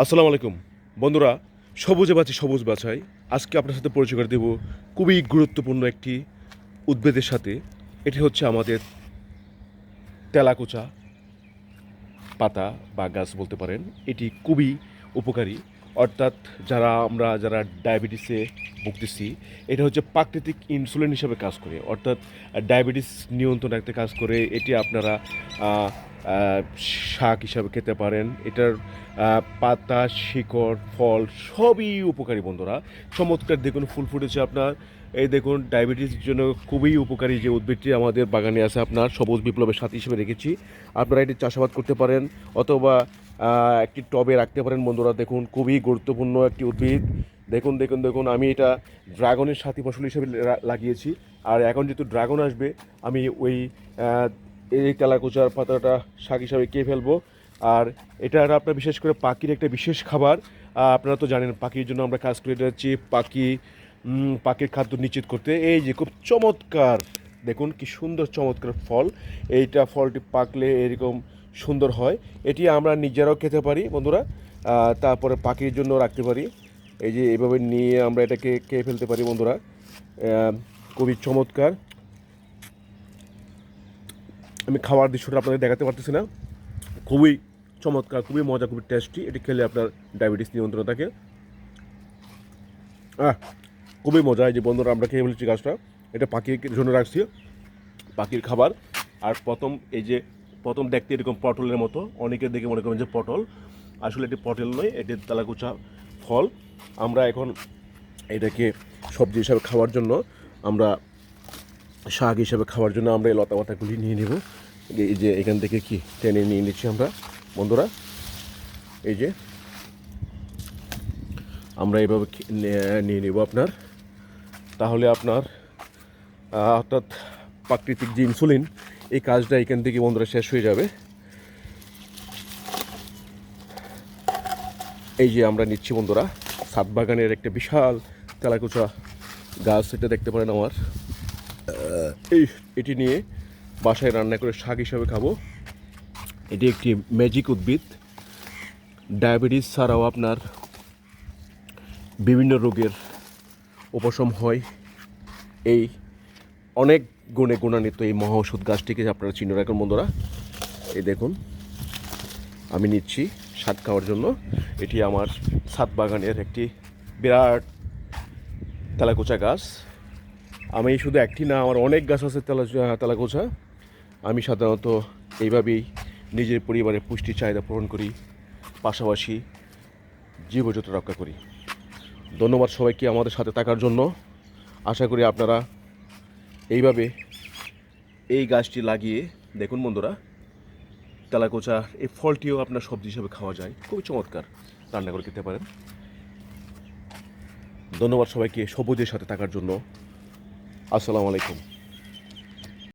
আসসালামু আলাইকুম। বন্ধুরা, সবুজে বাঁচি সবুজ বাছাই। আজকে আপনার সাথে পরিচয় করে দেব খুবই গুরুত্বপূর্ণ একটি উদ্ভিদের সাথে। এটি হচ্ছে আমাদের তেলাকুচা পাতা বা গাছ বলতে পারেন। এটি খুবই উপকারী। অর্থাৎ যারা আমরা যারা ডায়াবেটিসে ভুগতেছি, এটা হচ্ছে প্রাকৃতিক ইনসুলিন হিসাবে কাজ করে। অর্থাৎ ডায়াবেটিস নিয়ন্ত্রণ রাখতে কাজ করে। এটি আপনারা শাক হিসাবে খেতে পারেন। এটার পাতা, শিকড়, ফল সবই উপকারী বন্ধুরা। চমৎকার দেখুন ফুল ফুটেছে আপনার। এই দেখুন, ডায়াবেটিসের জন্য খুবই উপকারী যে উদ্ভিদটি আমাদের বাগানে আছে আপনার, সবুজ বিপ্লবের সাথী হিসেবে রেখেছি। আপনারা এটি চাষাবাদ করতে পারেন অথবা একটি টবে রাখতে পারেন বন্ধুরা। দেখুন, খুবই গুরুত্বপূর্ণ একটি উদ্ভিদ। দেখুন দেখুন দেখুন, আমি এটা ড্রাগনের সাথী ফসল হিসেবে লাগিয়েছি। আর এখন যেহেতু ড্রাগন আসবে, আমি ওই এই তেলাকুচার পাতাটা শাক হিসাবে খেয়ে ফেলব। আর এটা আপনার বিশেষ করে পাখির একটা বিশেষ খাবার। আপনারা তো জানেন পাখির জন্য আমরা কাজ করে যাচ্ছি পাখি পাখির খাদ্য নিশ্চিত করতে। এই যে খুব চমৎকার, দেখুন কি সুন্দর চমৎকার ফল। এইটা ফলটি পাকলে এরকম সুন্দর হয়। এটি আমরা নিজেরাও খেতে পারি, বন্ধুরা। তারপরে পাখির জন্য রাখতে পারি। এই যে এভাবে নিয়ে আমরা এটাকে খেয়ে ফেলতে পারি, বন্ধুরা। খুবই চমৎকার। আমি খাওয়ার দৃশ্যটা আপনাদের দেখাতে পারতেছি না। খুবই চমৎকার, খুবই মজা, খুবই টেস্টি এটি খেলে আপনার ডায়াবেটিস নিয়ন্ত্রণ থাকে। আহ, খুবই মজা। এই যে বন্ধুরা, আমরা খেয়ে ফেলেছি গাছটা। এটা পাখির জন্য রাখছি। পাখির খাবার। আর প্রথম এই যে, প্রথম দেখতে এরকম পটলের মতো। অনেকে দেখে মনে করেন যে পটল। আসলে এটি পটল নয়, এটি তালাকুচা ফল। আমরা এখন এটাকে সবজি হিসাবে খাওয়ার জন্য আমরা শাক হিসাবে খাওয়ার জন্য আমরা এই লতা পাতাগুলি নিয়ে নেব। এই যে এখান থেকে কি টেনে নিয়ে নিচ্ছি আমরা। বন্ধুরা, এই যে আমরা এইভাবে নিয়ে নেব আপনার। তাহলে আপনার অর্থাৎ প্রাকৃতিক যে ইনসুলিন, এই কাজটা এখান থেকে বন্ধুরা শেষ হয়ে যাবে। এই যে আমরা নিচ্ছি বন্ধুরা, সাত বাগানের একটা বিশাল তেলাকুচা গাছ, এটা দেখতে পারেন আমার। এই, এটি নিয়ে বাসায় রান্না করে শাক হিসাবে খাব। এটি একটি ম্যাজিক উদ্ভিদ। ডায়াবেটিস ছাড়াও আপনার বিভিন্ন রোগের উপশম হয়। এই অনেক গুণে গুণান্বিত এই মহা ওষুধ গাছটিকে আপনারা চিহ্ন রাখুন, বন্ধুরা। এই দেখুন, আমি নিচ্ছি শাক খাওয়ার জন্য। এটি আমার ছাদ বাগানের একটি বিরাট তেলাকুচা গাছ। আমি শুধু একটি না, আমার অনেক গাছ আছে তেলা তেলাকুচা আমি সাধারণত এইভাবেই নিজের পরিবারের পুষ্টি চাহিদা পূরণ করি, পাশাপাশি জীবজন্তু রক্ষা করি। ধন্যবাদ সবাইকে আমাদের সাথে থাকার জন্য। আশা করি আপনারা এইভাবে এই গাছটি লাগিয়ে, দেখুন বন্ধুরা তেলাকোচা এই ফলটিও আপনার সবজি হিসেবে খাওয়া যায়। খুবই চমৎকার, রান্না করে খেতে পারেন। ধন্যবাদ সবাইকে সবুজের সাথে থাকার জন্য। আসসালামু আলাইকুম।